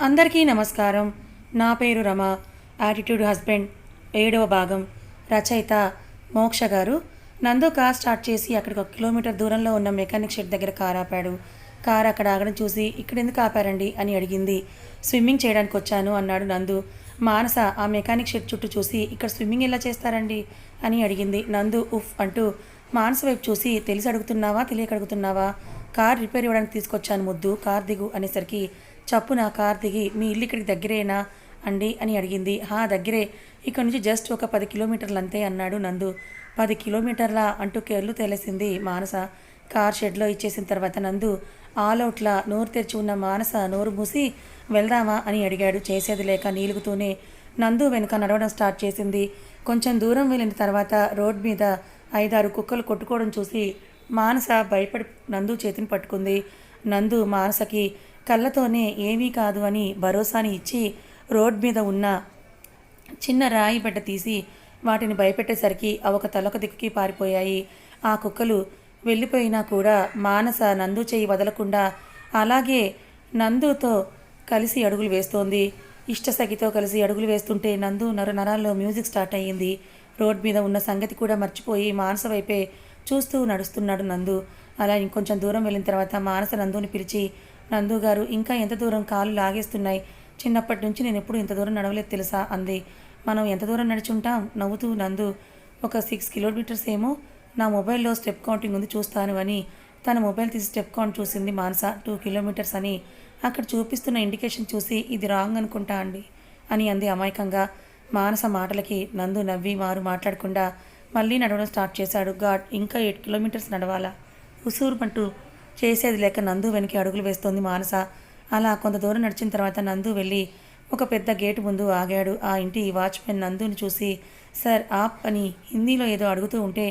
అందరికీ నమస్కారం. నా పేరు రమ. యాటిట్యూడ్ హస్బెండ్ ఏడవ భాగం. రచయిత మోక్ష గారు. నందు కార్ స్టార్ట్ చేసి అక్కడికి ఒక కిలోమీటర్ దూరంలో ఉన్న మెకానిక్ షెడ్ దగ్గర కార్ ఆపాడు. కార్ అక్కడ ఆగడం చూసి ఇక్కడ ఎందుకు ఆపారండి? అని అడిగింది. స్విమ్మింగ్ చేయడానికి వచ్చాను అన్నాడు నందు. మానస ఆ మెకానిక్ షెడ్ చుట్టూ చూసి ఇక్కడ స్విమ్మింగ్ ఎలా చేస్తారండి? అని అడిగింది నందు. ఉఫ్ అంటూ మానస వైపు చూసి తెలిసి అడుగుతున్నావా తెలియక అడుగుతున్నావా? కార్ రిపేర్ ఇవ్వడానికి తీసుకొచ్చాను ముద్దు. కార్ దిగు అనేసరికి చప్పున కార్ దిగి మీ ఇల్లు ఇక్కడికి దగ్గరేనా? అండి అని అడిగింది. హా దగ్గరే. ఇక్కడ నుంచి జస్ట్ ఒక పది కిలోమీటర్లు అంతే అన్నాడు నందు. పది కిలోమీటర్ల? అంటూ కేర్లు తెలిసింది మానస. కార్ షెడ్లో ఇచ్చేసిన తర్వాత నందు ఆల్అవుట్లా నోరు తెరిచి ఉన్న మానస నోరు మూసి వెళ్దామా? అని అడిగాడు. చేసేది లేక నీలుగుతూనే నందు వెనుక నడవడం స్టార్ట్ చేసింది. కొంచెం దూరం వెళ్ళిన తర్వాత రోడ్ మీద ఐదారు కుక్కలు కొట్టుకోవడం చూసి మానస భయపడి నందు చేతిని పట్టుకుంది. నందు మానసకి కళ్ళతోనే ఏమీ కాదు అని భరోసాని ఇచ్చి రోడ్ మీద ఉన్న చిన్న రాయి బిడ్డ తీసి వాటిని భయపెట్టేసరికి అవొక ఒక తలొక దిక్కుకి పారిపోయాయి. ఆ కుక్కలు వెళ్ళిపోయినా కూడా మానస నందు చేయి వదలకుండా అలాగే నందుతో కలిసి అడుగులు వేస్తోంది. ఇష్టసఖితో కలిసి అడుగులు వేస్తుంటే నందు నర నరాల్లో మ్యూజిక్ స్టార్ట్ అయ్యింది. రోడ్ మీద ఉన్న సంగతి కూడా మర్చిపోయి మానస వైపే చూస్తూ నడుస్తున్నాడు నందు. అలా ఇంకొంచెం దూరం వెళ్ళిన తర్వాత మానస నందుని పిలిచి నందు గారు ఇంకా ఎంత దూరం కాలు లాగేస్తున్నాయి? చిన్నప్పటి నుంచి నేను ఎప్పుడు ఇంత దూరం నడవలేదు తెలుసా? అంది. మనం ఎంత దూరం నడుచుంటాం? నవ్వుతూ నందు ఒక సిక్స్ కిలోమీటర్స్ ఏమో? నా మొబైల్లో స్టెప్ కౌంటింగ్ ఉంది చూస్తాను అని తన మొబైల్ తీసి స్టెప్ కౌంట్ చూసింది మానస. టూ కిలోమీటర్స్ అని అక్కడ చూపిస్తున్న ఇండికేషన్ చూసి ఇది రాంగ్ అనుకుంటా అండి అని అంది అమాయకంగా. మానస మాటలకి నందు నవ్వి మారు మాట్లాడకుండా మళ్ళీ నడవడం స్టార్ట్ చేశాడు. గాడ్ ఇంకా ఎయిట్ కిలోమీటర్స్ నడవాలా? ఉసూరుమంటూ చేసేది లేక నందు వెనక్కి అడుగులు వేస్తోంది మానస. అలా కొంత దూరం నడిచిన తర్వాత నందు వెళ్ళి ఒక పెద్ద గేటు ముందు ఆగాడు. ఆ ఇంటి వాచ్మెన్ నందుని చూసి సార్ ఆప్ అని హిందీలో ఏదో అడుగుతూ ఉంటే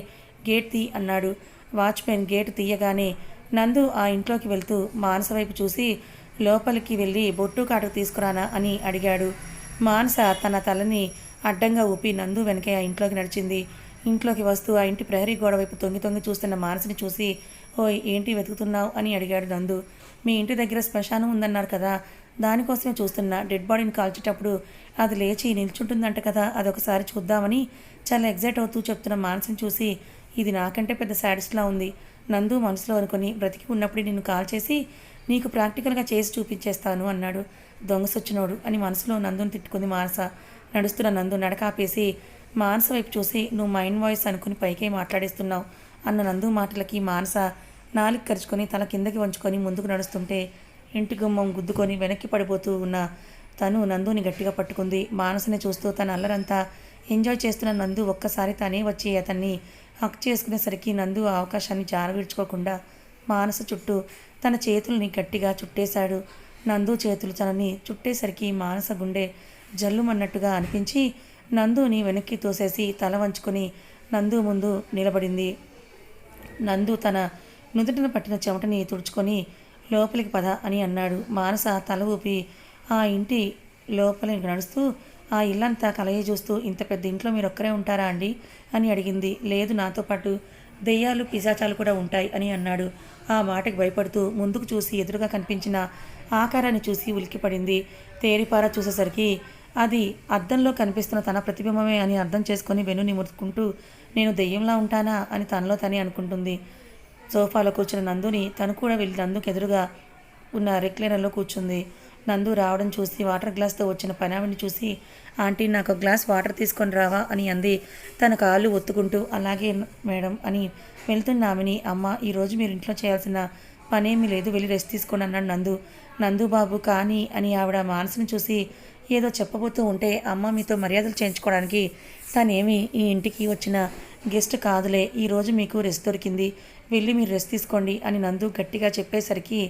గేట్ తీ అన్నాడు. వాచ్మెన్ గేటు తీయగానే నందు ఆ ఇంట్లోకి వెళ్తూ మానస వైపు చూసి లోపలికి వెళ్ళి బొట్టు కాటుకు తీసుకురానా అని అడిగాడు. మానస తన తలని అడ్డంగా ఊపి నందు వెనకే ఆ ఇంట్లోకి నడిచింది. ఇంట్లోకి వస్తూ ఆ ఇంటి ప్రహరీ గోడ వైపు తొంగి తొంగి చూస్తున్న మానసిని చూసి ఓయ్ ఏంటి వెతుకుతున్నావు అని అడిగాడు నందు. మీ ఇంటి దగ్గర శ్మశానం ఉందన్నారు కదా దానికోసమే చూస్తున్నా. డెడ్ బాడీని కాల్చేటప్పుడు అది లేచి నిల్చుంటుందంట కదా అదొకసారి చూద్దామని చాలా ఎగ్జైట్ అవుతూ చెప్తున్న మానసిని చూసి ఇది నాకంటే పెద్ద సాడిస్ట్లా ఉంది. నందు మనసులో అనుకుని బ్రతికి ఉన్నప్పుడు నిన్ను కాల్ చేసి నీకు ప్రాక్టికల్గా చేసి చూపించేస్తాను అన్నాడు. దొంగసొచ్చినోడు అని మనసులో నందుని తిట్టుకుంది మానస. నడుస్తున్న నందు నడకాపేసి మానస వైపు చూసి నువ్వు మైండ్ వాయిస్ అనుకుని పైకే మాట్లాడేస్తున్నావు అన్న నందు మాటలకి మానస నాలుగు కరుచుకొని తల కిందకి వంచుకొని ముందుకు నడుస్తుంటే ఇంటి గుమ్మం గుద్దుకొని వెనక్కి పడిపోతూ ఉన్న తను నందుని గట్టిగా పట్టుకుంది. మానసని చూస్తూ తన అల్లరంతా ఎంజాయ్ చేస్తున్న నందు ఒక్కసారి తనే వచ్చి అతన్ని హక్ చేసుకునేసరికి నందు ఆ అవకాశాన్ని జారవిడ్చుకోకుండా మానస చుట్టూ తన చేతుల్ని గట్టిగా చుట్టేశాడు. నందు చేతులు తనని చుట్టేసరికి మానస గుండె జల్లుమన్నట్టుగా అనిపించి నందుని వెనక్కి తోసేసి తల వంచుకొని నందు ముందు నిలబడింది. నందు తన నుదుటిన పట్టిన చెమటని తుడుచుకొని లోపలికి పద అని అన్నాడు. మానస తల ఊపి ఆ ఇంటి లోపలికి నడుస్తూ ఆ ఇల్లంతా కలయి చూస్తూ ఇంత పెద్ద ఇంట్లో మీరు ఒక్కరే ఉంటారా అండి? అని అడిగింది. లేదు నాతో పాటు దెయ్యాలు పిశాచాలు కూడా ఉంటాయి అని అన్నాడు. ఆ మాటకి భయపడుతూ ముందుకు చూసి ఎదురుగా కనిపించిన ఆకారాన్ని చూసి ఉలిక్కిపడింది తేరిపార చూసేసరికి అది అద్దంలో కనిపిస్తున్న తన ప్రతిబింబమే అని అర్థం చేసుకొని వెను నిమురుకుంటూ నేను దెయ్యంలా ఉంటానా? అని తనలో తనే అనుకుంటుంది. సోఫాలో కూర్చున్న నందుని తను కూడా వెళ్ళి నందుకు ఎదురుగా ఉన్న రెక్లైనర్లో కూర్చుంది. నందు రావడం చూసి వాటర్ గ్లాస్తో వచ్చిన పనావిని చూసి ఆంటీ నాకు గ్లాస్ వాటర్ తీసుకొని రావా? అని అంది. తన కాళ్ళు ఒత్తుకుంటూ అలాగే మేడం అని వెళ్తున్న ఆమెని అమ్మ ఈరోజు మీరు ఇంట్లో చేయాల్సిన పనేమీ లేదు వెళ్ళి రెస్ట్ తీసుకోండి అన్నాడు నందు. నందు బాబు కానీ అని ఆవిడ మానసుని చూసి ఏదో చెప్పబోతూ ఉంటే అమ్మ మీతో మర్యాదలు చేయించుకోవడానికి తనేమి ఈ ఇంటికి వచ్చిన గెస్ట్ కాదులే ఈరోజు మీకు రెస్ట్ దొరికింది. వెళ్ళి మీరు రెస్ట్ తీసుకోండి అని నందు గట్టిగా చెప్పేసరికి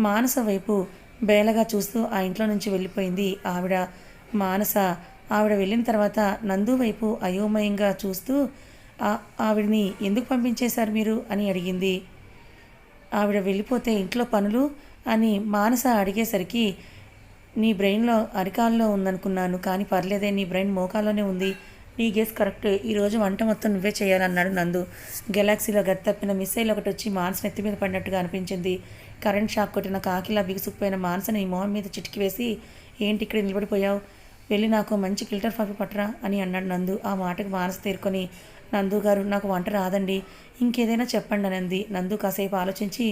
మానస వైపు బేలగా చూస్తూ ఆ ఇంట్లో నుంచి వెళ్ళిపోయింది ఆవిడ. మానస ఆవిడ వెళ్ళిన తర్వాత నందు వైపు అయోమయంగా చూస్తూ ఆవిడని ఎందుకు పంపించేశారు మీరు? అని అడిగింది. ఆవిడ వెళ్ళిపోతే ఇంట్లో పనులు అని మానస అడిగేసరికి నీ బ్రెయిన్లో అరికాల్లో ఉందనుకున్నాను కానీ పర్లేదే నీ బ్రెయిన్ మోకాల్లోనే ఉంది నీ గేస్ కరెక్ట్ ఈరోజు వంట మొత్తం నువ్వే చేయాలన్నాడు నందు. గెలాక్సీలో గది మిసైల్ మిస్సైల్ ఒకటి వచ్చి మాన్స్ నెత్తి మీద పడినట్టుగా అనిపించింది. కరెంట్ షాక్ కొట్టిన కాకిలా బిగుసుకుపోయిన ఈ మొహం మీద చిటికి వేసి ఏంటి ఇక్కడ నిలబడిపోయావు? వెళ్ళి నాకు మంచి ఫిల్టర్ కాఫీ పట్టరా అని అన్నాడు నందు. ఆ మాటకు మానస తీరుకొని నందు గారు నాకు వంట రాదండి. ఇంకేదైనా చెప్పండి అని అంది నందు కాసేపు ఆలోచించి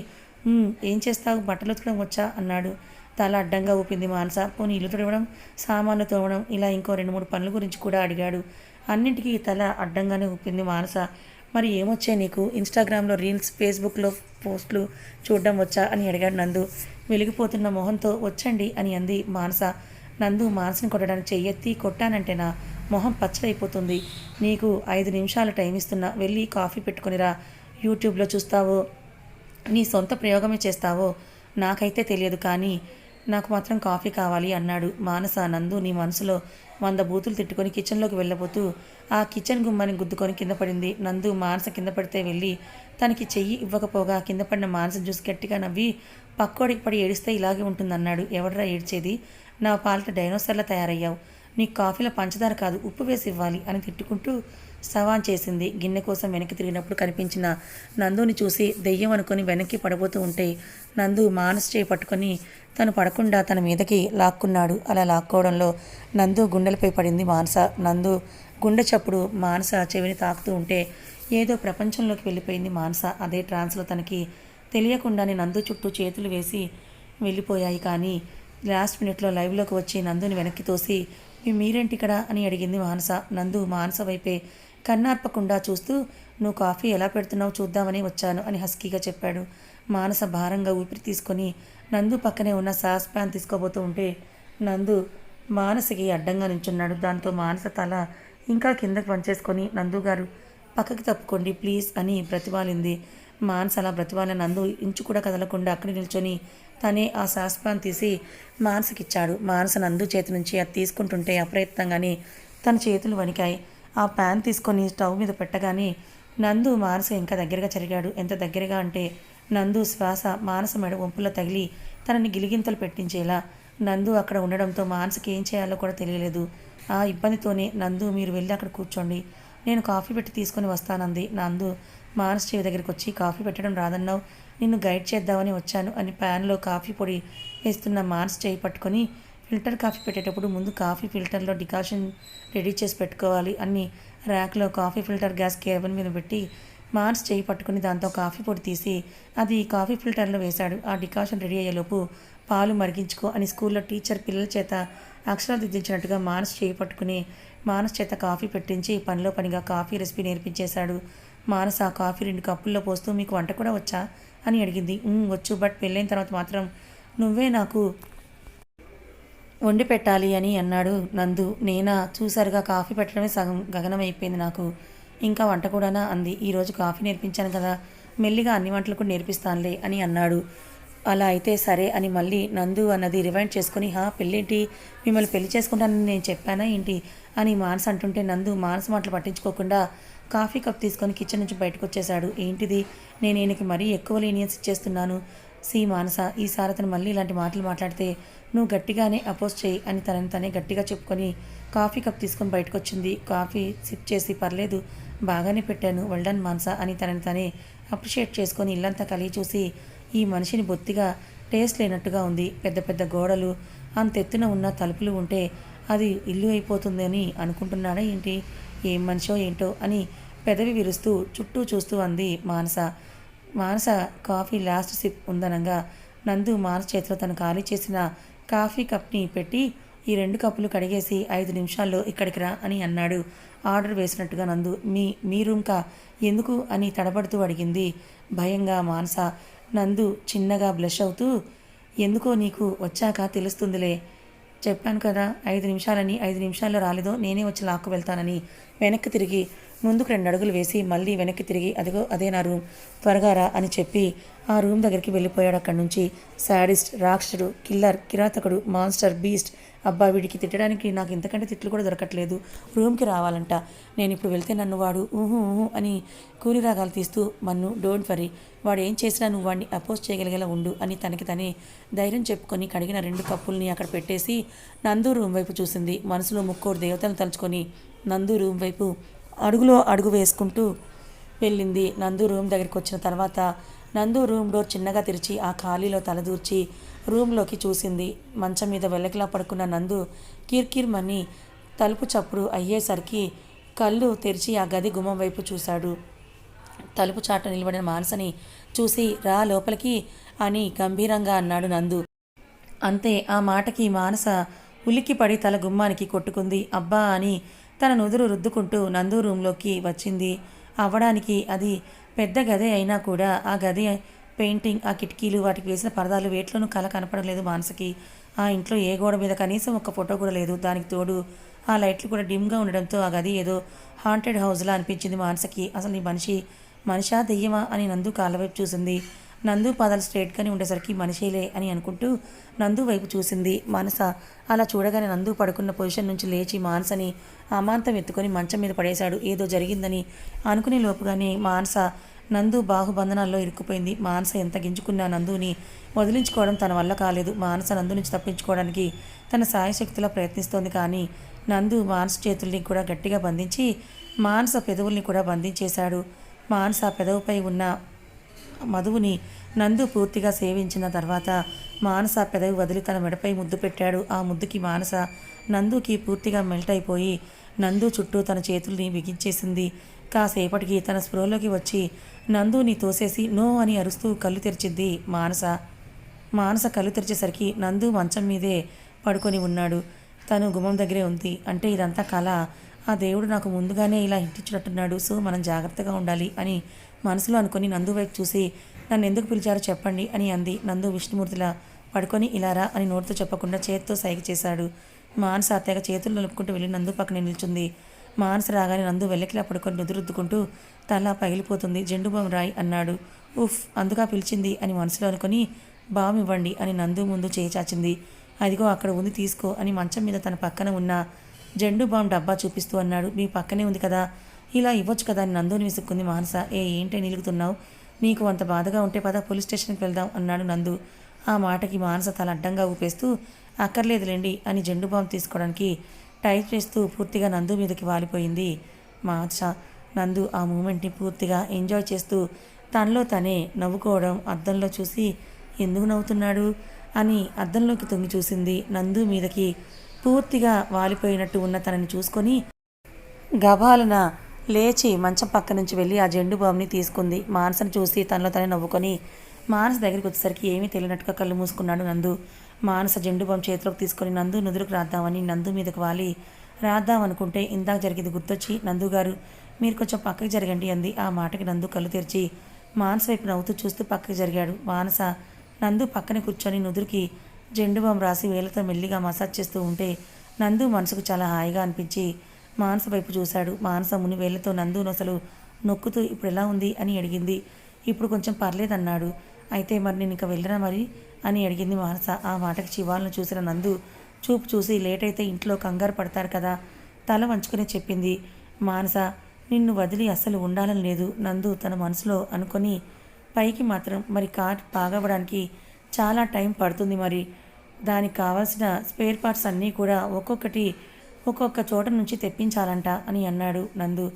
ఏం చేస్తావు? బట్టలు ఉతకడం వచ్చా? అన్నాడు. తల అడ్డంగా ఊపింది మానస. పోనీ ఇల్లు తుడవడం సామాన్లు తోవడం ఇలా ఇంకో రెండు మూడు పనుల గురించి కూడా అడిగాడు. అన్నింటికీ తల అడ్డంగానే ఊపింది మానస. మరి ఏమొచ్చాయి నీకు? ఇన్స్టాగ్రామ్లో రీల్స్ ఫేస్బుక్లో పోస్టులు చూడడం వచ్చా అని అడిగాడు నందు. వెలిగిపోతున్న మొహంతో వచ్చండి అని అంది మానస. నందు మానసుని కొట్టడానికి చెయ్యెత్తి కొట్టానంటేనా? మొహం పచ్చడైపోతుంది. నీకు ఐదు నిమిషాలు టైం ఇస్తున్నా. వెళ్ళి కాఫీ పెట్టుకునిరా యూట్యూబ్లో చూస్తావో? నీ సొంత ప్రయోగమే చేస్తావో? నాకైతే తెలియదు కానీ నాకు మాత్రం కాఫీ కావాలి అన్నాడు మానస నందు నీ మనసులో వంద బూతులు తిట్టుకొని కిచెన్లోకి వెళ్ళబోతూ. ఆ కిచెన్ గుమ్మని గుద్దుకొని కింద పడింది. నందు మానస కింద పడితే వెళ్ళి తనకి చెయ్యి ఇవ్వకపోగా కింద పడిన మానస చూసి గట్టిగా నవ్వి పక్కోడికి పడి ఏడిస్తే ఇలాగే ఉంటుందన్నాడు. ఎవడరా ఏడ్చేది? నా పాలిట డైనోసర్లా తయారయ్యావు. నీకు కాఫీలో పంచదార కాదు ఉప్పు వేసి ఇవ్వాలి అని తిట్టుకుంటూ సవాన్ చేసింది. గిన్నె కోసం వెనక్కి తిరిగినప్పుడు కనిపించిన నందుని చూసి దెయ్యం అనుకొని వెనక్కి పడబోతూ ఉంటే నందు మానస్ చేయి పట్టుకొని తను పడకుండా తన మీదకి లాక్కున్నాడు. అలా లాక్కోవడంలో నందు గుండెలపై పడింది మానస. నందు గుండె చప్పుడు మానస చెవిని తాకుతూ ఉంటే ఏదో ప్రపంచంలోకి వెళ్ళిపోయింది మానస. అదే ట్రాన్స్లో తనకి తెలియకుండానే నందు చుట్టూ చేతులు వేసి వెళ్ళిపోయాయి. కానీ లాస్ట్ మినిట్లో లైవ్లోకి వచ్చి నందుని వెనక్కి తోసి మీరేంటి ఇక్కడ అని అడిగింది మానస. నందు మానస వైపే కన్నార్పకుండా చూస్తూ నువ్వు కాఫీ ఎలా పెడుతున్నావు చూద్దామని వచ్చాను అని హస్కీగా చెప్పాడు. మానస భారంగా ఊపిరి తీసుకొని నందు పక్కనే ఉన్న సాస్ ప్యాన్ తీసుకోబోతూ ఉంటే నందు మానసకి అడ్డంగా నించున్నాడు. దాంతో మానస తల ఇంకా కిందకి వంచేసుకొని నందు గారు పక్కకి తప్పుకోండి ప్లీజ్ అని బ్రతివాలింది మానస అలా బ్రతివాలిన నందు ఇంచు కూడా కదలకుండా అక్కడ నిల్చొని తనే ఆ సాస్ పాన్ తీసి మానసకిచ్చాడు. మానస నందు చేతి నుంచి అది తీసుకుంటుంటే అప్రయత్నంగానే తన చేతులు వణికాయి. ఆ ప్యాన్ తీసుకొని స్టవ్ మీద పెట్టగానే నందు మానస ఇంకా దగ్గరగా జరిగాడు ఎంత దగ్గరగా అంటే నందు శ్వాస మానస మెడ వంపులో తగిలి తనని గిలిగింతలు పెట్టించేలా నందు అక్కడ ఉండడంతో మానసకి ఏం చేయాలో కూడా తెలియలేదు. ఆ ఇబ్బందితోనే నందు మీరు వెళ్ళి అక్కడ కూర్చోండి. నేను కాఫీ పెట్టి తీసుకొని వస్తానంది. నందు మానస్ చెవి దగ్గరికి వచ్చి కాఫీ పెట్టడం రాదన్నావు. నిన్ను గైడ్ చేద్దామని వచ్చాను అని ప్యాన్లో కాఫీ పొడి వేస్తున్న మానస్ చేయి పట్టుకొని ఫిల్టర్ కాఫీ పెట్టేటప్పుడు ముందు కాఫీ ఫిల్టర్లో డికాషన్ రెడీ చేసి పెట్టుకోవాలి. అన్ని ర్యాక్లో కాఫీ ఫిల్టర్ గ్యాస్ కేబుల్ మీద పెట్టి మార్స్ చేయి పట్టుకుని దాంతో కాఫీ పొడి తీసి అది కాఫీ ఫిల్టర్లో వేశాడు. ఆ డికాషన్ రెడీ అయ్యేలోపు పాలు మరిగించుకో అని స్కూల్లో టీచర్ పిల్లల చేత అక్షరాలు దిద్దించినట్టుగా మానస్ చేయి పట్టుకుని మానస్ చేత కాఫీ పెట్టించి పనిలో పనిగా కాఫీ రెసిపీ నేర్పించేశాడు. మానస్ ఆ కాఫీ రెండు కప్పుల్లో పోస్తూ మీకు వంట కూడా వచ్చా? అని అడిగింది. వచ్చు బట్ పెళ్ళైన తర్వాత మాత్రం నువ్వే నాకు వండి పెట్టాలి అని అన్నాడు నందు. నేనా? చూసారుగా కాఫీ పెట్టడమే సగం గగనం అయిపోయింది నాకు. ఇంకా వంట కూడానా? అంది. ఈరోజు కాఫీ నేర్పించాను కదా. మెల్లిగా అన్ని వంటలు కూడా నేర్పిస్తానులే అని అన్నాడు. అలా అయితే సరే అని మళ్ళీ నందు అన్నది రివైండ్ చేసుకుని హా పెళ్ళేంటి? మిమ్మల్ని పెళ్ళి చేసుకుంటానని నేను చెప్పానా ఏంటి? అని మానస అంటుంటే నందు మానస మాటలు పట్టించుకోకుండా కాఫీ కప్ తీసుకొని కిచెన్ నుంచి బయటకు వచ్చేశాడు. ఏంటిది? నేను ఈయనకి మరీ ఎక్కువ లీనియన్స్ ఇచ్చేస్తున్నాను. సి మానస ఈసారి అతను మళ్ళీ ఇలాంటి మాటలు మాట్లాడితే నువ్వు గట్టిగానే అపోజ్ చేయి అని తనని తనే గట్టిగా చెప్పుకొని కాఫీ కప్ తీసుకొని బయటకు వచ్చింది కాఫీ సిప్ చేసి పర్లేదు బాగానే పెట్టాను వెల్డన్ మానస అని తనని తనే అప్రిషియేట్ చేసుకొని ఇల్లంతా కలిగి చూసి ఈ మనిషిని బొత్తిగా టేస్ట్ లేనట్టుగా ఉంది. పెద్ద పెద్ద గోడలు అంతెత్తున ఉన్న తలుపులు ఉంటే అది ఇల్లు అయిపోతుంది అని అనుకుంటున్నాడా ఏంటి? ఏం మనిషో ఏంటో అని పెదవి విరుస్తూ చుట్టూ చూస్తూ అంది Manasa. Manasa coffee last sip ఉందనగా Nandu మానస చేతిలో తను ఖాళీ చేసిన కాఫీ కప్ని పెట్టి ఈ రెండు కప్పులు కడిగేసి ఐదు నిమిషాల్లో ఇక్కడికి రా అని అన్నాడు. ఆర్డర్ వేసినట్టుగా నందు మీ మీ రూమ్కా ఎందుకు? అని తడబడుతూ అడిగింది. భయంగా మానస నందు చిన్నగా బ్లష్ అవుతూ ఎందుకో నీకు వచ్చాక తెలుస్తుందిలే. చెప్పాను కదా ఐదు నిమిషాలని ఐదు నిమిషాల్లో రాలేదో నేనే వచ్చి లాక్కు వెళ్తానని వెనక్కి తిరిగి ముందుకు రెండు అడుగులు వేసి మళ్ళీ వెనక్కి తిరిగి అదిగో అదే నా రూమ్. త్వరగా రా అని చెప్పి ఆ రూమ్ దగ్గరికి వెళ్ళిపోయాడు. అక్కడి నుంచి శాడిస్ట్ రాక్షసుడు కిల్లర్ కిరాతకుడు మాన్స్టర్ బీస్ట్ అబ్బా వీడికి తిట్టడానికి నాకు ఇంతకంటే తిట్లు కూడా దొరకట్లేదు. రూమ్కి రావాలంట. నేను ఇప్పుడు వెళ్తే నన్ను వాడు ఊహు ఊహు అని కూలి రాగాలు తీస్తూ మన్ను డోంట్ వరీ. వాడు ఏం చేసినా నువ్వు వాడిని అపోజ్ చేయగలిగేలా ఉండు అని తనకి తనే ధైర్యం చెప్పుకొని కడిగిన రెండు కప్పుల్ని అక్కడ పెట్టేసి నందు రూమ్ వైపు చూసింది. మనసులో ముక్కోరు దేవతలను తలుచుకొని నందు రూమ్ వైపు అడుగులో అడుగు వేసుకుంటూ వెళ్ళింది. నందు రూమ్ దగ్గరికి వచ్చిన తర్వాత నందు రూమ్ డోర్ చిన్నగా తెరిచి ఆ ఖాళీలో తలదూర్చి రూమ్లోకి చూసింది. మంచం మీద వెల్లకిలా పడుకున్న నందు కిర్కిర్మని తలుపు చప్పుడు అయ్యేసరికి కళ్ళు తెరిచి ఆ గది గుమ్మం వైపు చూశాడు. తలుపు చాట నిలబడిన మానసని చూసి రా లోపలికి అని గంభీరంగా అన్నాడు నందు. అంతే ఆ మాటకి మానస ఉలిక్కిపడి తల గుమ్మానికి కొట్టుకుంది. అబ్బా అని తన నుదురు రుద్దుకుంటూ నందు రూంలోకి వచ్చింది. అవ్వడానికి అది పెద్ద గదే అయినా కూడా ఆ గది పెయింటింగ్ ఆ కిటికీలు వాటికి వేసిన పరదాలు వేట్లోనూ కల కనపడలేదు మానసకి. ఆ ఇంట్లో ఏ గోడ మీద కనీసం ఒక ఫోటో కూడా లేదు. దానికి తోడు ఆ లైట్లు కూడా డిమ్గా ఉండడంతో ఆ గది ఏదో హాంటెడ్ హౌస్లా అనిపించింది మానసకి. అసలు ఈ మనిషి మనిషా దెయ్యమా అని నందు కాళ్ళ వైపు చూసింది. నందు పాదాలు స్ట్రైట్గానే ఉండేసరికి మనిషేలే అని అనుకుంటూ నందు వైపు చూసింది మానస. అలా చూడగానే నందు పడుకున్న పొజిషన్ నుంచి లేచి మానసని అమాంతం ఎత్తుకొని మంచం మీద పడేశాడు. ఏదో జరిగిందని అనుకునే లోపుగానే మానస నందు బాహుబంధనాల్లో ఇరుక్కుపోయింది. మానస ఎంత గింజుకున్నా నందుని వదిలించుకోవడం తన వల్ల కాలేదు. మానస నందు నుంచి తప్పించుకోవడానికి తన సాయశక్తిలో ప్రయత్నిస్తోంది కానీ నందు మానస చేతుల్ని కూడా గట్టిగా బంధించి మానస పెదవుల్ని కూడా బంధించేశాడు. మానస పెదవుపై ఉన్న మధువుని నందు పూర్తిగా సేవించిన తర్వాత మానస పెదవి వదిలి తన మెడపై ముద్దు పెట్టాడు. ఆ ముద్దుకి మానస నందుకి పూర్తిగా మెల్ట్ అయిపోయి నందు చుట్టూ తన చేతుల్ని బిగించేసింది. కాసేపటికి తన స్పృహలోకి వచ్చి నందుని తోసేసి నో అని అరుస్తూ కళ్ళు తెరిచింది మానస. మానస కళ్ళు తెరిచేసరికి నందు మంచం మీదే పడుకొని ఉన్నాడు. తను గుమ్మం దగ్గరే ఉంది. అంటే ఇదంతా కళ ఆ దేవుడు నాకు ముందుగానే ఇలా ఇంటించినట్టున్నాడు సో మనం జాగ్రత్తగా ఉండాలి అని మనసులో అనుకొని నందు వైపు చూసి నన్ను ఎందుకు పిలిచారో చెప్పండి అని అంది. నందు విష్ణుమూర్తిలా పడుకొని ఇలారా అని నోటితో చెప్పకుండా చేతితో సైగ చేశాడు. మానస అత్తయ్య చేతులు నలుపుకుంటూ వెళ్ళి నందు పక్కనే నిల్చుంది. మానస రాగానే నందు వెళ్ళకిలా పడుకొని నుదురుద్దుకుంటూ తల పగిలిపోతుంది జెండుబాం బామ్ రాయ్ అన్నాడు. ఉఫ్ అందుగా పిలిచింది అని మనసులో అనుకొని బామ్ ఇవ్వండి అని నందు ముందు చేయిచాచింది అదిగో అక్కడ ఉంది తీసుకో అని మంచం మీద తన పక్కన ఉన్న జెండు బామ్ డబ్బా చూపిస్తూ అన్నాడు. మీ పక్కనే ఉంది కదా ఇలా ఇవ్వచ్చు కదా అని నందుని విసుక్కుంది మానస. ఏ ఏంటే నిలుగుతున్నావు నీకు అంత బాధగా ఉంటే పద పోలీస్ స్టేషన్కి వెళ్దాం అన్నాడు నందు. ఆ మాటకి మానస తల అడ్డంగా ఊపేస్తూ అక్కర్లేదులేండి అని జెండు బాంబు తీసుకోవడానికి టైప్ చేస్తూ పూర్తిగా నందు మీదకి వాలిపోయింది మానస. నందు ఆ మూమెంట్ని పూర్తిగా ఎంజాయ్ చేస్తూ తనలో తనే నవ్వుకోవడం అద్దంలో చూసి ఎందుకు నవ్వుతున్నాడు? అని అద్దంలోకి తొంగి చూసింది నందు మీదకి. పూర్తిగా వాలిపోయినట్టు ఉన్న తనని చూసుకొని గబాలన లేచి మంచం పక్క నుంచి వెళ్ళి ఆ జెండు బాంని తీసుకుంది. మానసను చూసి తనలో తనే నవ్వుకొని మానస దగ్గరికి వచ్చేసరికి ఏమీ తెలియనట్టుగా కళ్ళు మూసుకున్నాడు నందు. మానస జెండు బాంబు చేతిలోకి తీసుకొని నందు నుదురుకు రాద్దామని నందు మీదకి వాలి. రాద్దామనుకుంటే ఇందాక జరిగింది గుర్తొచ్చి నందు గారు మీరు కొంచెం పక్కకి జరగండి అంది. ఆ మాటకి నందు కళ్ళు తెరిచి మానస వైపు నవ్వుతూ చూస్తూ పక్కకి జరిగాడు. మానస నందు పక్కన కూర్చొని నుదురుకి జెండు బాంబు రాసి వేలతో మెల్లిగా మసాజ్ చేస్తూ ఉంటే నందు మనసుకు చాలా హాయిగా అనిపించి మానస వైపు చూశాడు. మానస ముని వేళ్ళతో నందు నొసలు నొక్కుతూ ఇప్పుడు ఎలా ఉంది అని అడిగింది. ఇప్పుడు కొంచెం పర్లేదన్నాడు. అయితే మరి నేను ఇంకా వెళ్ళరా మరి? అని అడిగింది మానస. ఆ మాటకి చివాలను చూసిన నందు చూపు చూసి లేట్ అయితే ఇంట్లో కంగారు పడతారు కదా? తల వంచుకుని చెప్పింది. మానస నిన్ను వదిలి అస్సలు ఉండాలని లేదు. నందు తన మనసులో అనుకొని పైకి మాత్రం మరి కార్ బాగవడానికి చాలా టైం పడుతుంది మరి. దానికి కావాల్సిన స్పేర్ పార్ట్స్ అన్నీ కూడా ఒక్కొక్కటి ఒక్కొక్క చోట నుంచి తెప్పించాలంట అని అన్నాడు నందు.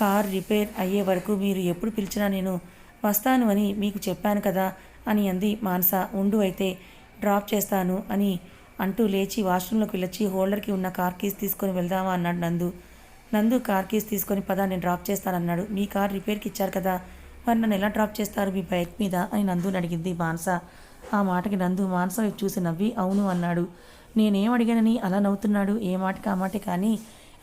కార్ రిపేర్ అయ్యే వరకు మీరు ఎప్పుడు పిలిచినా నేను వస్తాను అని మీకు చెప్పాను కదా అని అంది మానస. ఉండు అయితే డ్రాప్ చేస్తాను అని అంటూ లేచి వాష్రూమ్లోకి వెళ్ళొచ్చి హోల్డర్కి ఉన్న కార్ కీస్ తీసుకొని వెళ్దామా అన్నాడు నందు. నందు కార్ కీస్ తీసుకొని పదా నేను డ్రాప్ చేస్తానన్నాడు. మీ కార్ రిపేర్కి ఇచ్చారు కదా మరి నన్ను ఎలా డ్రాప్ చేస్తారు మీ బైక్ మీద అని నందుని అడిగింది మానస. ఆ మాటకి నందు మానస చూసి నవ్వి అవును అన్నాడు. నేనేం అడిగానని అలా నవ్వుతున్నాడు ఏ మాటకి కామాటే కానీ.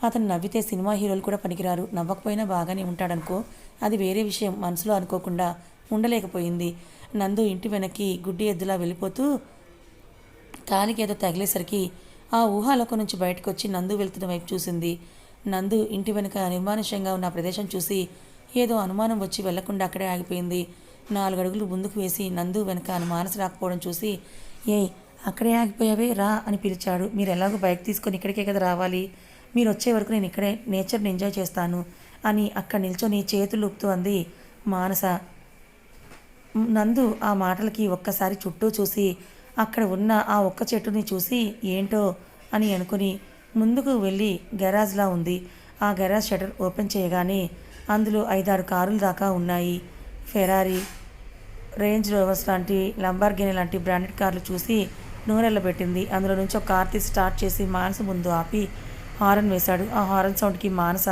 అతను నవ్వితే సినిమా హీరోలు కూడా పనికిరారు. నవ్వకపోయినా బాగానే ఉంటాడనుకో. అది వేరే విషయం. మనసులో అనుకోకుండా ఉండలేకపోయింది. నందు ఇంటి వెనక్కి గుడ్డి ఎద్దులా వెళ్ళిపోతూ కాలికి ఏదో తగిలేసరికి ఆ ఊహాలకు నుంచి బయటకు వచ్చి నందు వెళ్తున్న వైపు చూసింది. నందు ఇంటి వెనుక నిర్మానుష్యంగా ఉన్న ప్రదేశం చూసి ఏదో అనుమానం వచ్చి వెళ్ళకుండా అక్కడే ఆగిపోయింది. నాలుగు అడుగులు ముందుకు వేసి నందు వెనక మానస రాకపోవడం చూసి ఏయ్ అక్కడే ఆగిపోయావే రా అని పిలిచాడు. మీరు ఎలాగో బైక్ తీసుకొని ఇక్కడికే కదా రావాలి. మీరు వచ్చే వరకు నేను ఇక్కడే నేచర్ని ఎంజాయ్ చేస్తాను అని అక్కడ నిల్చొని చేతులు ఊపుతూ అంది మానస. నందు ఆ మాటలకి ఒక్కసారి చుట్టూ చూసి అక్కడ ఉన్న ఆ ఒక్క చెట్టుని చూసి ఏంటో అని అనుకుని ముందుకు వెళ్ళి గెరాజ్లా ఉంది. ఆ గెరాజ్ షటర్ ఓపెన్ చేయగానే అందులో ఐదారు కారులు దాకా ఉన్నాయి. ఫెరారీ రేంజ్ రోవర్స్ లాంటి లంబార్గిని లాంటి బ్రాండెడ్ కార్లు చూసి నూనెల పెట్టింది. అందులో నుంచి ఒక కార్ తీసి స్టార్ట్ చేసి మానస ముందు ఆపి హారన్ వేశాడు. ఆ హారన్ సౌండ్కి మానస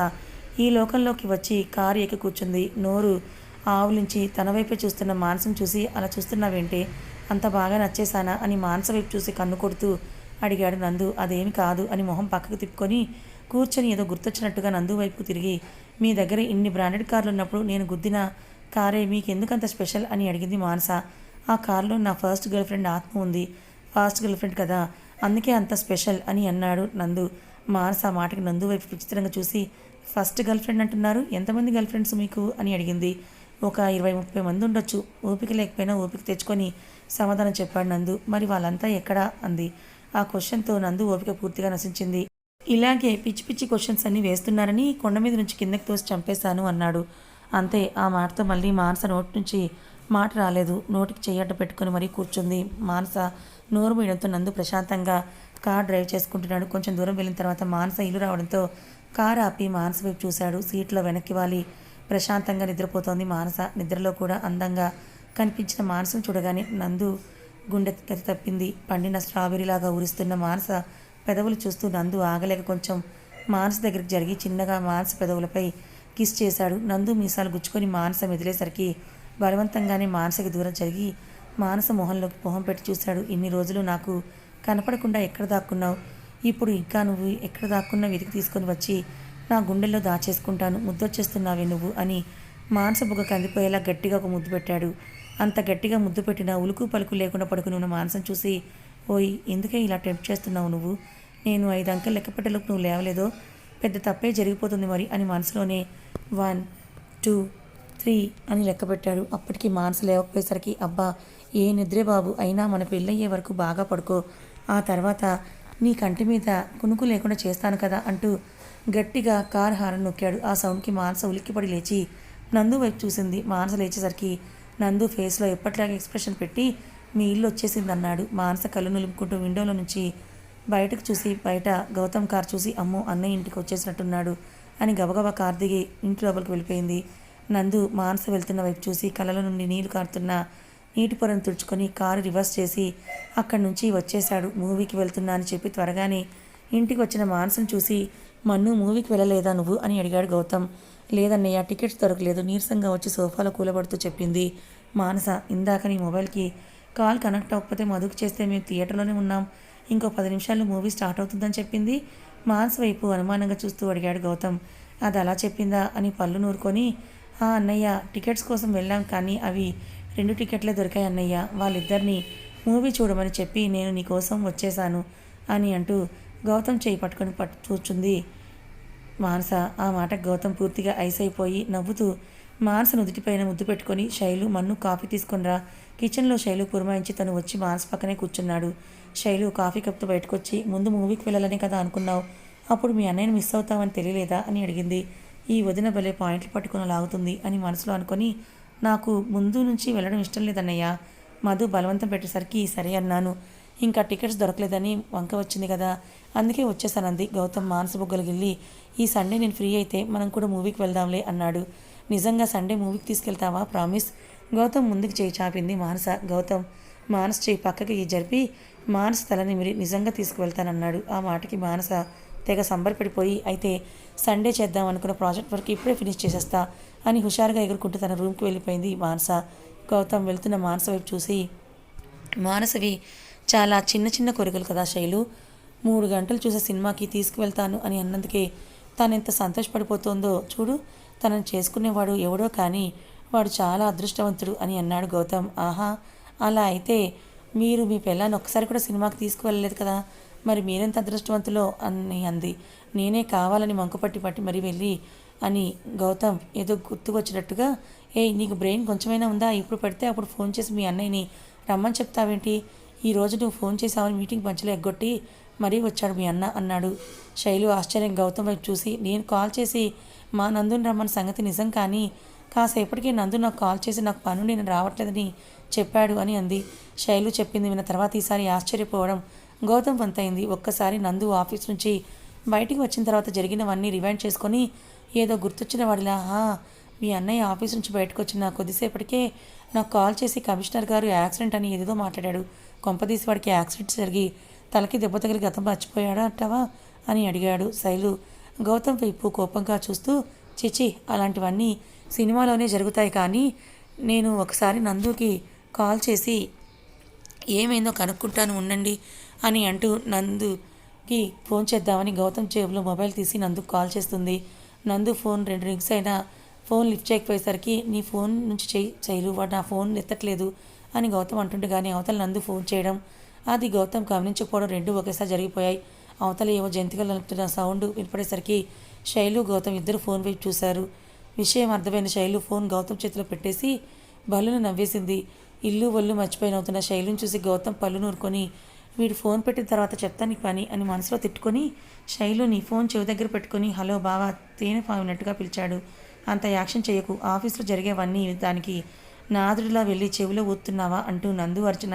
ఈ లోకంలోకి వచ్చి కారు ఎక్కి కూర్చుంది. నోరు ఆవులించి తన వైపే చూస్తున్న మానసం చూసి అలా చూస్తున్నావేంటి? అంత బాగా నచ్చేశానా? అని మానస వైపు చూసి కన్ను కొడుతూ అడిగాడు నందు. అదేమి కాదు అని మొహం పక్కకు తిప్పుకొని కూర్చొని ఏదో గుర్తొచ్చినట్టుగా నందు వైపు తిరిగి మీ దగ్గర ఇన్ని బ్రాండెడ్ కార్లు ఉన్నప్పుడు నేను గుద్దిన కారే మీకెందుకంత స్పెషల్? అని అడిగింది మానస. ఆ కారులో నా ఫస్ట్ గర్ల్ ఫ్రెండ్ ఆత్మ ఉంది. ఫాస్ట్ గర్ల్ ఫ్రెండ్ కదా అందుకే అంత స్పెషల్ అని అన్నాడు నందు. మానస ఆ మాటకి నందు వైపు విచిత్రంగా చూసి ఫస్ట్ గర్ల్ ఫ్రెండ్ అంటున్నారు? ఎంతమంది గర్ల్ ఫ్రెండ్స్ మీకు? అని అడిగింది. ఒక ఇరవై ముప్పై మంది ఉండొచ్చు. ఓపిక లేకపోయినా ఓపిక తెచ్చుకొని సమాధానం చెప్పాడు నందు. మరి వాళ్ళంతా ఎక్కడా? అంది. ఆ క్వశ్చన్తో నందు ఓపిక పూర్తిగా నశించింది. ఇలాగే పిచ్చి పిచ్చి క్వశ్చన్స్ అన్నీ వేస్తున్నారని కొండ మీద నుంచి కిందకి తోసి చంపేశాను అన్నాడు. అంతే. ఆ మాటతో మళ్ళీ మానస నోటి నుంచి మాట రాలేదు. నోటికి చెయ్యట పెట్టుకుని మరీ కూర్చుంది. మానస నోరు మీయడంతో నందు ప్రశాంతంగా కార్ డ్రైవ్ చేసుకుంటున్నాడు. కొంచెం దూరం వెళ్ళిన తర్వాత మానస ఇల్లు రావడంతో కార్ ఆపి మానస వైపు చూశాడు. సీట్లో వెనక్కి వాలి. ప్రశాంతంగా నిద్రపోతోంది మానస. నిద్రలో కూడా అందంగా కనిపించిన మానసును చూడగానే నందు గుండె గతి తప్పింది. పండిన స్ట్రాబెర్రీలాగా ఉరిస్తున్న మానస పెదవులు చూస్తూ నందు ఆగలేక కొంచెం మానస దగ్గరికి జరిగి చిన్నగా మానస పెదవులపై కిస్ చేశాడు. నందు మీసాలు గుచ్చుకొని మానస మెదిలేసరికి బలవంతంగానే మానసకి దూరం జరిగి మానస మొహంలోకి మొహం పెట్టి చూశాడు. ఇన్ని రోజులు నాకు కనపడకుండా ఎక్కడ దాక్కున్నావు? ఇప్పుడు ఇంకా నువ్వు ఎక్కడ దాక్కున్నా వెతికి తీసుకొని వచ్చి నా గుండెల్లో దాచేసుకుంటాను. ముద్దొచ్చేస్తున్నావే నువ్వు అని మానస బుగ్గ కందిపోయేలా గట్టిగా ఒక ముద్దు పెట్టాడు. అంత గట్టిగా ముద్దు పెట్టిన ఉలుకు పలుకు లేకుండా పడుకుని ఉన్న మానసం చూసి ఓయ్ ఎందుకే ఇలా టెంప్ట్ చేస్తున్నావు నువ్వు? నేను ఐదు అంకెలు లెక్కపెట్టలకు నువ్వు లేవలేదో? పెద్ద తప్పే జరిగిపోతుంది మరి అని మనసులోనే వన్ టూ త్రీ అని లెక్క పెట్టాడు. అప్పటికి మానసు లేవకపోయేసరికి అబ్బా ఏ నిద్రే బాబు అయినా మన పెళ్ళయ్యే వరకు బాగా పడుకో. ఆ తర్వాత నీ కంటి మీద కునుకు లేకుండా చేస్తాను కదా అంటూ గట్టిగా కార్ హారన్ నొక్కాడు. ఆ సౌండ్కి మానస ఉలిక్కిపడి లేచి నందు వైపు చూసింది. మానస లేచేసరికి నందు ఫేస్లో ఎప్పటిలాగే ఎక్స్ప్రెషన్ పెట్టి మీ ఇల్లు వచ్చేసింది అన్నాడు మానస కళ్ళు నిలుపుకుంటూ విండోలో నుంచి బయటకు చూసి బయట గౌతమ్ కార్ చూసి అమ్మో అన్నయ్య ఇంటికి వచ్చేసినట్టున్నాడు అని గబగబా కార్ దిగి ఇంటి లోపలికి వెళ్ళిపోయింది. నందు మానస వెళ్తున్న వైపు చూసి కళ్ళల నుండి నీళ్ళు కారుతున్న నీటి పొరను తుడుచుకొని కారు రివర్స్ చేసి అక్కడి నుంచి వచ్చేశాడు. మూవీకి వెళ్తున్నా అని చెప్పి త్వరగానే ఇంటికి వచ్చిన మానసును చూసి మన్ను మూవీకి వెళ్ళలేదా నువ్వు? అని అడిగాడు గౌతమ్. లేదన్నయ్య టికెట్స్ దొరకలేదు. నీరసంగా వచ్చి సోఫాలో కూలబడుతూ చెప్పింది మానస. ఇందాక నీ మొబైల్కి కాల్ కనెక్ట్ అవ్వకపోతే మధుకు చేస్తే మేము థియేటర్లోనే ఉన్నాం. ఇంకో పది నిమిషాల్లో మూవీ స్టార్ట్ అవుతుందని చెప్పింది మానస వైపు అనుమానంగా చూస్తూ అడిగాడు గౌతమ్. అది అలా చెప్పిందా? అని పళ్ళు నూరుకొని ఆ అన్నయ్య టికెట్స్ కోసం వెళ్ళాం కానీ అవి రెండు టికెట్లే దొరికాయి అన్నయ్య. వాళ్ళిద్దరిని మూవీ చూడమని చెప్పి నేను నీకోసం వచ్చేశాను వచ్చేసాను అని అంటూ గౌతమ్ చేయి పట్టుకొని పట్టు కూర్చుంది మానస ఆ మాట గౌతమ్ పూర్తిగా ఐస్ అయిపోయి నవ్వుతూ మానస నుదుటిపైన ముద్దు పెట్టుకొని శైలు మన్ను కాఫీ తీసుకొనిరా కిచెన్లో శైలు పురమాయించి తను వచ్చి మానస పక్కనే కూర్చున్నాడు. శైలు కాఫీ కప్తో బయటకొచ్చి ముందు మూవీకి వెళ్ళాలని కదా అనుకున్నావు. అప్పుడు మీ అన్నయ్యని మిస్ అవుతావని తెలియలేదా? అని అడిగింది. ఈ వదిన భలే పాయింట్లు పట్టుకుని లాగుతుంది అని మనసులో అనుకొని నాకు ముందు నుంచి వెళ్ళడం ఇష్టం లేదన్నయ్యా. మధు బలవంతం పెట్టేసరికి సరే అన్నాను. ఇంకా టికెట్స్ దొరకలేదని వంక వచ్చింది కదా. అందుకే వచ్చేసానంది. గౌతమ్ మానస బుగ్గలు గిల్లి ఈ సండే నేను ఫ్రీ అయితే మనం కూడా మూవీకి వెళ్దాంలే అన్నాడు. నిజంగా సండే మూవీకి తీసుకెళ్తావా? ప్రామిస్. గౌతమ్ ముందుకు చేయి చాపింది. మానస గౌతమ్ మానస్ చేయి పక్కకి జరిపి మానస తలని మీరు నిజంగా తీసుకువెళ్తానన్నాడు. ఆ మాటకి మానస తెగ సంబరపడిపోయి అయితే సండే చేద్దాం అనుకున్న ప్రాజెక్ట్ వర్క్ ఇప్పుడే ఫినిష్ చేసేస్తా అని హుషారుగా ఎగురుకుంటూ తన రూమ్కి వెళ్ళిపోయింది మానస. గౌతమ్ వెళ్తున్న మానస వైపు చూసి మానసవి చాలా చిన్న చిన్న కోరికలు కదా శైలు. మూడు గంటలు చూసే సినిమాకి తీసుకువెళ్తాను అని అన్నందుకే తను ఎంత సంతోషపడిపోతుందో చూడు తనను చేసుకునేవాడు ఎవడో కానీ వాడు చాలా అదృష్టవంతుడు అని అన్నాడు గౌతమ్. ఆహా అలా అయితే మీరు మీ పిల్లని ఒక్కసారి కూడా సినిమాకి తీసుకువెళ్ళలేదు కదా. మరి మీరెంత అదృష్టవంతులో అని అంది. నేనే కావాలని మంకుపట్టి పట్టి మరీ వెళ్ళి అని గౌతమ్ ఏదో గుర్తుకొచ్చినట్టుగా ఏయ్ నీకు బ్రెయిన్ కొంచెమైనా ఉందా? ఇప్పుడు పడితే అప్పుడు ఫోన్ చేసి మీ అన్నయ్యని రమ్మని చెప్తావేంటి? ఈ రోజు నువ్వు ఫోన్ చేసావని మీటింగ్ పంచలు ఎగ్గొట్టి మరీ వచ్చాడు మీ అన్న అన్నాడు. శైలు ఆశ్చర్యం గౌతమ్ వైపు చూసి నేను కాల్ చేసి మా నందుని రమ్మని సంగతి నిజం కానీ కాసేపటికి నందు నాకు కాల్ చేసి నాకు పను నేను రావట్లేదని చెప్పాడు అని అంది. శైలు చెప్పింది విన్న తర్వాత ఈసారి ఆశ్చర్యపోవడం గౌతమ్ వంతైంది. ఒక్కసారి నందు ఆఫీస్ నుంచి బయటికి వచ్చిన తర్వాత జరిగినవన్నీ రివైండ్ చేసుకొని ఏదో గుర్తొచ్చిన వాడిలా మీ అన్నయ్య ఆఫీస్ నుంచి బయటకు వచ్చిన కొద్దిసేపటికే నాకు కాల్ చేసి కమిషనర్ గారు యాక్సిడెంట్ అని ఏదేదో మాట్లాడాడు. కొంపదీసి వాడికి యాక్సిడెంట్ జరిగి తలకి దెబ్బ తగిలి గతం మర్చిపోయాడా అంటావా? అని అడిగాడు శైలు. గౌతమ్ వైపు కోపంగా చూస్తూ చిచి అలాంటివన్నీ సినిమాలోనే జరుగుతాయి కానీ నేను ఒకసారి నందుకి కాల్ చేసి ఏమైందో కనుక్కుంటాను ఉండండి. అని అంటూ నందుకి ఫోన్ చేద్దామని గౌతమ్ జేబులో మొబైల్ తీసి నందుకు కాల్ చేస్తుంది. నందు ఫోన్ రెండు రింగ్స్ అయినా ఫోన్ లిఫ్ట్ చేయకపోయేసరికి నీ ఫోన్ నుంచి చేయి చేయలు వాడు నా ఫోన్ ఎత్తట్లేదు అని గౌతమ్ అంటుంటే కానీ అవతల నందు ఫోన్ చేయడం. అది గౌతమ్ గమనించకపోవడం రెండు ఒకేసారి జరిగిపోయాయి. అవతల ఏవో జంతికలు నలుపుతున్న సౌండ్ వినపడేసరికి శైలు గౌతమ్ ఇద్దరు ఫోన్ వైపు చూశారు. విషయం అర్థమైన శైలు ఫోన్ గౌతమ్ చేతిలో పెట్టేసి బల్లును నవ్వేసింది. ఇల్లు ఒళ్ళు మర్చిపోయిన అవుతున్న శైలుని చూసి గౌతమ్ పళ్ళు నూరుకొని వీడు ఫోన్ పెట్టిన తర్వాత చెప్తాను పని అని మనసులో తిట్టుకొని శైలుని ఫోన్ చెవి దగ్గర పెట్టుకొని హలో బావా తేనె పావినట్టుగా పిలిచాడు. అంత యాక్షన్ చేయకు ఆఫీస్లో జరిగేవన్నీ దానికి నాదుడిలా వెళ్ళి చెవిలో ఊతున్నావా అంటూ నందు అర్చన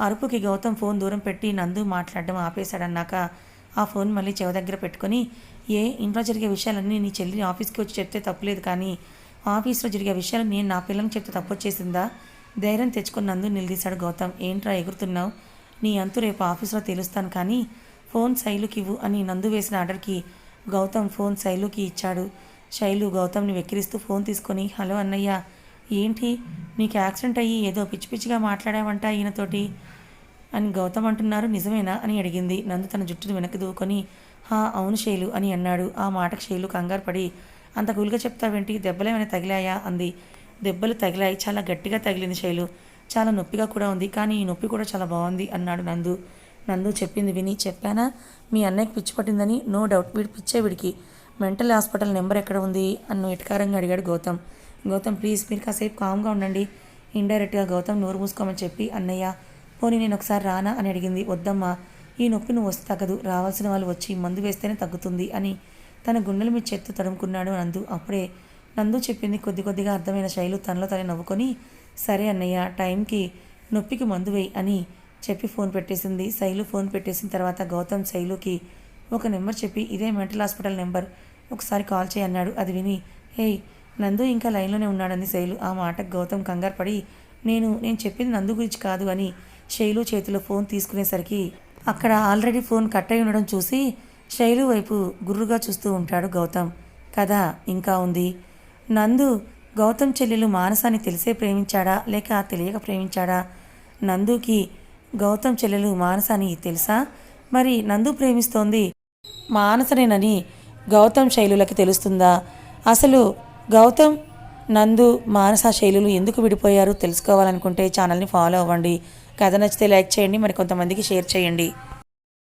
అరుపుకి గౌతమ్ ఫోన్ దూరం పెట్టి నందు మాట్లాడడం ఆపేశాడన్నాక ఆ ఫోన్ మళ్ళీ చెవి దగ్గర పెట్టుకొని ఏ ఇంట్లో జరిగే విషయాలన్నీ నీ చెల్లి ఆఫీస్కి వచ్చి చెప్తే తప్పులేదు కానీ ఆఫీస్లో జరిగే విషయాలు నేను నా పిల్లలకి చెప్తే తప్పు వచ్చేసిందా ధైర్యం తెచ్చుకుని నందు నిలదీశాడు గౌతమ్. ఏంట్రా ఎగురుతున్నావు? నీ అంతు రేపు ఆఫీస్లో తెలుస్తాను కానీ ఫోన్ శైలుకి ఇవ్వు అని నందు వేసిన ఆర్డర్కి గౌతమ్ ఫోన్ శైలుకి ఇచ్చాడు. శైలు గౌతమ్ని వెక్కిరిస్తూ ఫోన్ తీసుకొని హలో అన్నయ్య ఏంటి? నీకు యాక్సిడెంట్ అయ్యి ఏదో పిచ్చి పిచ్చిగా మాట్లాడావంట ఈయనతోటి? అని గౌతమ్ అంటున్నారు. నిజమేనా? అని అడిగింది. నందు తన జుట్టును వెనక్కి దూకొని హా అవును శైలు అని అన్నాడు. ఆ మాటకు శైలు కంగారు పడి అంత కూలుగా చెప్తావేంటి? దెబ్బలేమైనా తగిలాయా? అంది. దెబ్బలు తగిలాయి చాలా గట్టిగా తగిలింది శైలు. చాలా నొప్పిగా కూడా ఉంది. కానీ ఈ నొప్పి కూడా చాలా బాగుంది అన్నాడు నందు. నందు చెప్పింది విని చెప్పానా? మీ అన్నయ్యకి పిచ్చి పట్టిందని? No doubt. వీడు పిచ్చే వీడికి. మెంటల్ హాస్పిటల్ నెంబర్ ఎక్కడ ఉంది? అన్ను ఇటకారంగా అడిగాడు గౌతమ్. గౌతమ్ ప్లీజ్ మీరు కాసేపు కామ్గా ఉండండి. ఇండైరెక్ట్గా గౌతమ్ నోరు మూసుకోమని చెప్పి అన్నయ్య పోనీ నేను ఒకసారి రానా? అని అడిగింది. వద్దమ్మా ఈ నొప్పి నువ్వు వస్తే తగ్గదు. రావాల్సిన వాళ్ళు వచ్చి మందు వేస్తేనే తగ్గుతుంది అని తన గుండెల మీద చెత్త తడుముకున్నాడు నందు. అప్పుడే నందు చెప్పింది కొద్ది కొద్దిగా అర్థమైన శైలు తనలో తనే నవ్వుకొని సరే అన్నయ్య టైంకి నొప్పికి మందు వేయి అని చెప్పి ఫోన్ పెట్టేసింది. శైలు ఫోన్ పెట్టేసిన తర్వాత గౌతమ్ శైలుకి ఒక నెంబర్ చెప్పి ఇదే మెంటల్ హాస్పిటల్ నెంబర్ ఒకసారి కాల్ చేయి అన్నాడు. అది విని హేయ్ నందు ఇంకా లైన్లోనే ఉన్నాడని శైలు. ఆ మాటకు గౌతమ్ కంగారు పడి నేను నేను చెప్పింది నందు గురించి కాదు అని శైలు చేతిలో ఫోన్ తీసుకునేసరికి అక్కడ ఆల్రెడీ ఫోన్ కట్ అయి ఉండడం చూసి శైలు వైపు గుర్రుగా చూస్తూ ఉంటాడు గౌతమ్. కథ ఇంకా ఉంది. నందు గౌతమ్ చెల్లెలు మానసాన్ని తెలిసే ప్రేమించాడా? లేక తెలియక ప్రేమించాడా? నందుకి గౌతమ్ చెల్లెలు మానసాని తెలుసా? మరి నందు ప్రేమిస్తోంది మానసనేనని గౌతమ్ శైలులకి తెలుస్తుందా? అసలు గౌతమ్ నందు మానస శైలులు ఎందుకు విడిపోయారు? తెలుసుకోవాలనుకుంటే ఛానల్ని ఫాలో అవ్వండి. కథ నచ్చితే లైక్ చేయండి. మరి కొంతమందికి షేర్ చేయండి.